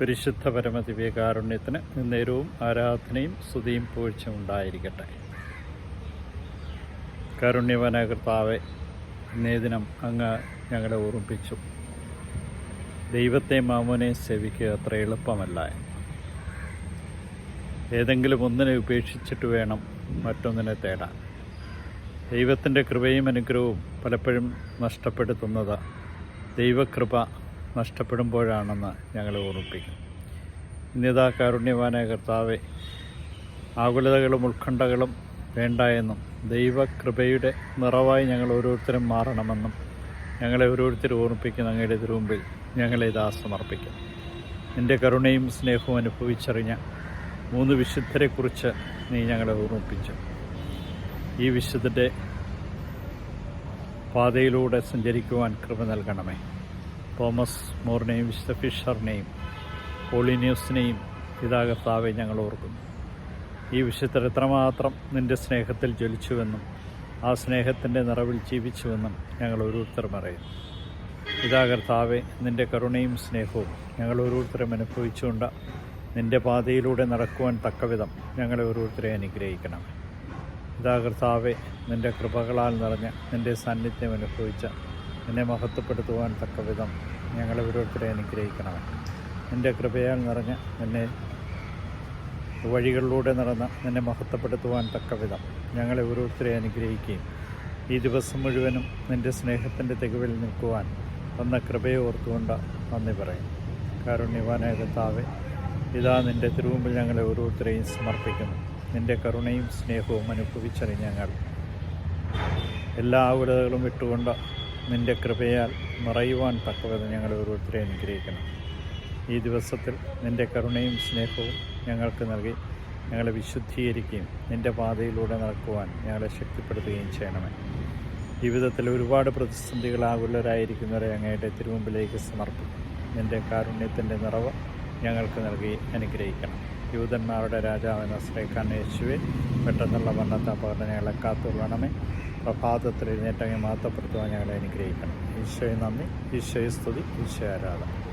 പരിശുദ്ധ പരമദിവ്യ കാരുണ്യത്തിന് നേരവും ആരാധനയും സ്തുതിയും പൂഴ്ചയും ഉണ്ടായിരിക്കട്ടെ. കാരുണ്യവന കർത്താവെ ഇന്നേ ദിനം അങ്ങ് ഞങ്ങളെ ഓർമ്മിപ്പിച്ചു. ദൈവത്തെ മാമോനെ സേവിക്കുക അത്ര എളുപ്പമല്ല. ഏതെങ്കിലും ഒന്നിനെ ഉപേക്ഷിച്ചിട്ട് വേണം മറ്റൊന്നിനെ തേടാൻ. ദൈവത്തിന്റെ കൃപയും അനുഗ്രഹവും പലപ്പോഴും നഷ്ടപ്പെടുത്തുന്നത് ദൈവകൃപ നഷ്ടപ്പെടുമ്പോഴാണെന്ന് ഞങ്ങൾ ഓർമ്മിപ്പിക്കും. ഇന്നിതാ കാരുണ്യവാന കർത്താവെ ആകുലതകളും ഉത്കണ്ഠകളും വേണ്ട എന്നും ദൈവകൃപയുടെ നിറവായി ഞങ്ങൾ ഓരോരുത്തരും മാറണമെന്നും ഞങ്ങളെ ഓരോരുത്തരും ഓർമ്മിപ്പിക്കുന്ന അങ്ങയുടെ തിരുമുമ്പിൽ ഞങ്ങളെ ഇതാ സമർപ്പിക്കും നിന്റെ കരുണയും സ്നേഹവും അനുഭവിച്ചറിഞ്ഞ മൂന്ന് വിശുദ്ധരെക്കുറിച്ച് നീ ഞങ്ങളെ ഓർമ്മിപ്പിച്ചു. ഈ വിശുദ്ധന്റെ പാതയിലൂടെ സഞ്ചരിക്കുവാൻ കൃപ നൽകണമേ. തോമസ് മോറിനെയും വിശുദ്ധ ഫിഷറിനെയും പോളിന്യൂസിനെയും ഇതാകത്താവെ ഞങ്ങൾ ഓർക്കുന്നു. ഈ വിശുദ്ധർ എത്രമാത്രം നിന്റെ സ്നേഹത്തിൽ ജ്വലിച്ചുവെന്നും ആ സ്നേഹത്തിന്റെ നിറവിൽ ജീവിച്ചുവെന്നും ഞങ്ങൾ ഓരോരുത്തരും അറിയുന്നു ഇതാ കർത്താവെ നിന്റെ കരുണയും സ്നേഹവും ഞങ്ങൾ ഓരോരുത്തരും അനുഭവിച്ചുകൊണ്ട് നിന്റെ പാതയിലൂടെ നടക്കുവാൻ തക്കവിധം ഞങ്ങളെ ഓരോരുത്തരെ അനുഗ്രഹിക്കണം ഇതാ കർത്താവെ നിന്റെ കൃപകളാൽ നിറഞ്ഞ നിന്റെ സാന്നിധ്യം അനുഭവിച്ച നിന്നെ മഹത്വപ്പെടുത്തുവാൻ തക്കവിധം ഞങ്ങളെ ഓരോരുത്തരെ അനുഗ്രഹിക്കണമേ. എന്റെ കൃപയാൽ നിറഞ്ഞ് എന്നെ വഴികളിലൂടെ നടന്ന് എന്നെ മഹത്വപ്പെടുത്തുവാൻ തക്കവിധം ഞങ്ങളെ ഓരോരുത്തരെ അനുഗ്രഹിക്കുകയും ഈ ദിവസം മുഴുവനും നിന്റെ സ്നേഹത്തിന്റെ തികവിൽ നിൽക്കുവാൻ വന്ന കൃപയെ ഓർത്തുകൊണ്ട് നന്ദി പറയും. കാരുണ്യവാനായ കർത്താവെ ഇതാ നിന്റെ തിരുവുമ്പിൽ ഞങ്ങളെ ഓരോരുത്തരെയും സമർപ്പിക്കുന്നു. നിന്റെ കരുണയും സ്നേഹവും അനുഭവിച്ചറിഞ്ഞ ഞങ്ങൾ എല്ലാ ആകുലതകളും വിട്ടുകൊണ്ട് നിന്റെ കൃപയാൽ നിറയുവാൻ തക്കവെന്ന് ഞങ്ങൾ ഓരോരുത്തരെ അനുഗ്രഹിക്കണം. ഈ ദിവസത്തിൽ നിന്റെ കരുണയും സ്നേഹവും ഞങ്ങൾക്ക് നൽകി ഞങ്ങളെ വിശുദ്ധീകരിക്കുകയും നിന്റെ പാതയിലൂടെ നടക്കുവാൻ ഞങ്ങളെ ശക്തിപ്പെടുത്തുകയും ചെയ്യണമേ. ജീവിതത്തിൽ ഒരുപാട് പ്രതിസന്ധികൾ ആകുലരായിരിക്കുന്നവരെ അങ്ങയുടെ തിരുമുമ്പിലേക്ക് സമർപ്പിക്കും. നിന്റെ കാരുണ്യത്തിന്റെ നിറവ് ഞങ്ങൾക്ക് നൽകി അനുഗ്രഹിക്കണം. യൂതന്മാരുടെ രാജാവിനെ ശ്രേഖാൻ യേശുവെ പെട്ടെന്നുള്ള മരണത്തെ അപകടങ്ങളെ കാത്തുകൊള്ളണമേ. പ്രഭാതത്തിൽ എഴുന്നേറ്റങ്ങി മാത്തപ്പെടുത്തുവാൻ ഞങ്ങളെ അനുഗ്രഹിക്കണം. ഈശോയെ നന്ദി. ഈശോയെ സ്തുതി. ഈശോ ആരാധന.